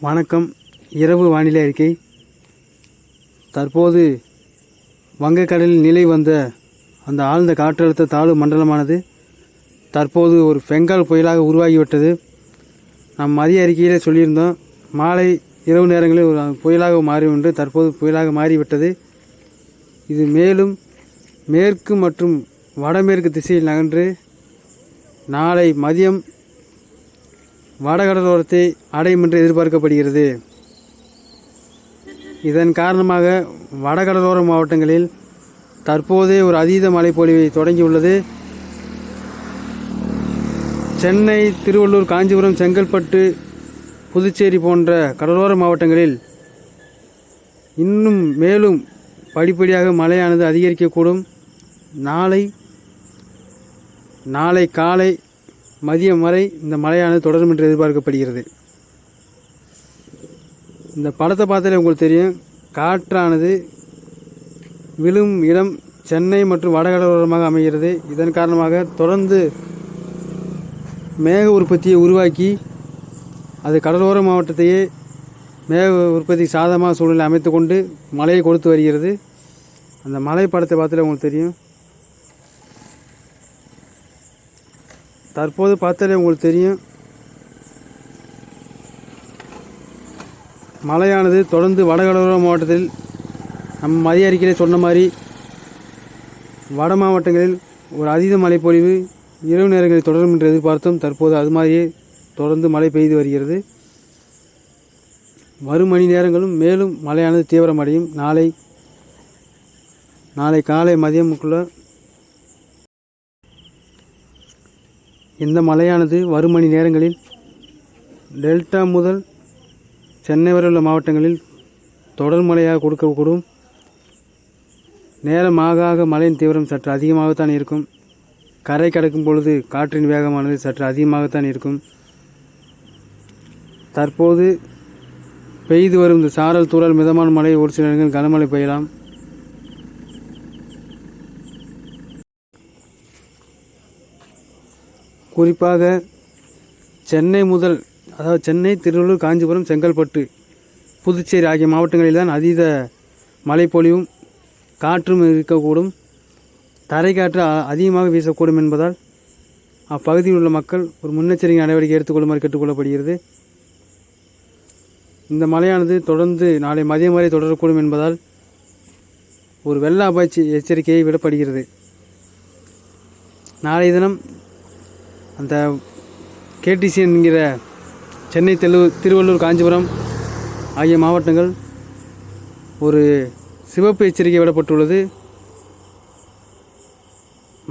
வணக்கம். இரவு வானிலை அறிக்கை. தற்போது வங்கக்கடலில் நிலை வந்த அந்த ஆழ்ந்த காற்றழுத்த தாழ்வு மண்டலமானது தற்போது ஒரு பெங்கால் புயலாக உருவாகிவிட்டது. நாம் மதிய அறிக்கையில் சொல்லியிருந்தோம் மாலை இரவு நேரங்களில் ஒரு புயலாக மாறும் தற்போது புயலாக மாறிவிட்டது. இது மேலும் மேற்கு மற்றும் வடமேற்கு திசையில் நகன்று நாளை மதியம் வடகடலோரத்தை அடையும் என்று எதிர்பார்க்கப்படுகிறது. இதன் காரணமாக வடகடலோர மாவட்டங்களில் தற்போதே ஒரு அதீத மழைப்பொழிவை தொடங்கியுள்ளது. சென்னை திருவள்ளூர் காஞ்சிபுரம் செங்கல்பட்டு புதுச்சேரி போன்ற கடலோர மாவட்டங்களில் இன்னும் மேலும் படிப்படியாக மழையானது அதிகரிக்கக்கூடும். நாளை நாளை காலை மதியம் வரை இந்த மழையானது தொடரும் என்று எதிர்பார்க்கப்படுகிறது. இந்த படத்தை பார்த்தாலே உங்களுக்கு தெரியும் காற்றானது விழும் இடம் சென்னை மற்றும் வடகடலோரமாக அமைகிறது. இதன் காரணமாக தொடர்ந்து மேக உற்பத்தியை உருவாக்கி அது கடலோர மாவட்டத்தையே மேக உற்பத்தி சாதகமாக சூழ்நிலை அமைத்து கொண்டு மழையை கொடுத்து வருகிறது. அந்த மழை படத்தை பார்த்தாலே உங்களுக்கு தெரியும் தற்போது பார்த்தாலே உங்களுக்கு தெரியும். மழையானது தொடர்ந்து வடகடலோர மாவட்டத்தில் நம் மதிய அறிக்கையிலே சொன்ன மாதிரி வட மாவட்டங்களில் ஒரு அதீத மழைப்பொழிவு இரவு நேரங்களில் தொடரும் என்று எதிர்பார்த்தோம். தற்போது அது மாதிரியே தொடர்ந்து மழை பெய்து வருகிறது. வரும் மணி நேரங்களும் மேலும் மழையானது தீவிரமடையும். நாளை நாளை காலை மதியமுக்குள்ள இந்த மழையானது வரும் மணி நேரங்களில் டெல்டா முதல் சென்னை வரை உள்ள மாவட்டங்களில் தொடர் மழையாக கொடுக்கக்கூடும். நேரம் ஆக மழையின் தீவிரம் சற்று அதிகமாகத்தான் இருக்கும். கரை கடக்கும் பொழுது காற்றின் வேகமானது சற்று அதிகமாகத்தான் இருக்கும். தற்போது பெய்து வரும் இந்த சாரல் தூறல் மிதமான மழை ஒரு சில இடங்களில் கனமழை பெய்யலாம். குறிப்பாக சென்னை முதல் அதாவது சென்னை திருவள்ளூர் காஞ்சிபுரம் செங்கல்பட்டு புதுச்சேரி ஆகிய மாவட்டங்களில் தான் அதீத மழைப்பொழிவும் காற்றும் இருக்கக்கூடும். தரைக்காற்று அதிகமாக வீசக்கூடும் என்பதால் அப்பகுதியில் உள்ள மக்கள் ஒரு முன்னெச்சரிக்கை நடவடிக்கை எடுத்துக்கொள்ளுமாறு கேட்டுக்கொள்ளப்படுகிறது. இந்த மழையானது தொடர்ந்து நாளை மதியம் வரை தொடரக்கூடும் என்பதால் ஒரு வெள்ள அபாய்ச்சி எச்சரிக்கையை விடப்படுகிறது. நாளைய தினம் அந்த கேடிசி என்கிற சென்னை தெலு திருவள்ளூர் காஞ்சிபுரம் ஆகிய மாவட்டங்கள் ஒரு சிவப்பு எச்சரிக்கை விடப்பட்டுள்ளது.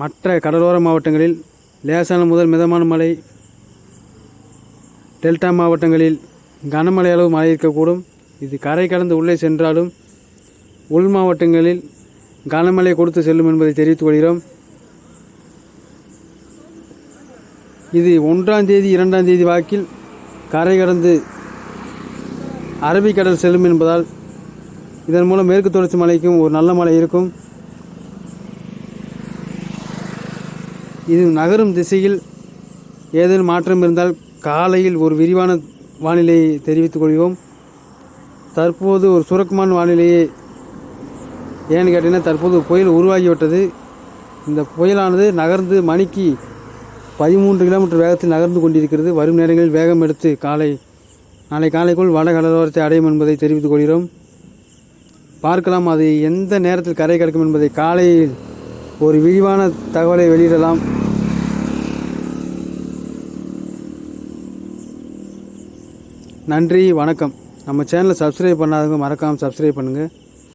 மற்ற கடலோர மாவட்டங்களில் லேசான முதல் மிதமான மழை டெல்டா மாவட்டங்களில் கனமழை அளவு மழை இருக்கக்கூடும். இது கரை கடந்து உள்ளே சென்றாலும் உள் மாவட்டங்களில் கனமழை கொடுத்து செல்லும் என்பதை தெரிவித்துக் கொள்கிறோம். இது ஒன்றாம் தேதி இரண்டாம் தேதி வாக்கில் கரை கடந்து அரபிக்கடல் செல்லும் என்பதால் இதன் மூலம் மேற்கு தொடர்ச்சி மலைக்கும் ஒரு நல்ல மழை இருக்கும். இது நகரும் திசையில் ஏதேனும் மாற்றம் இருந்தால் காலையில் ஒரு விரிவான வானிலையை தெரிவித்துக் கொள்கிறோம். தற்போது ஒரு சுரக்கமான வானிலையை ஏன்னு கேட்டீங்கன்னா தற்போது புயல் உருவாகிவிட்டது. இந்த புயலானது நகர்ந்து மணிக்கு பதிமூன்று கிலோமீட்டர் வேகத்தில் நகர்ந்து கொண்டிருக்கிறது. வரும் நேரங்களில் வேகம் எடுத்து காலை நாளை காலைக்குள் வட கடலோரத்தை அடையும் என்பதை தெரிவித்துக் கொள்கிறோம். பார்க்கலாம் அது எந்த நேரத்தில் கரை கிடக்கும் என்பதை காலையில் ஒரு விரிவான தகவலை வெளியிடலாம். நன்றி வணக்கம். நம்ம சேனலை சப்ஸ்கிரைப் பண்ணாதவங்க மறக்காமல் சப்ஸ்கிரைப் பண்ணுங்கள்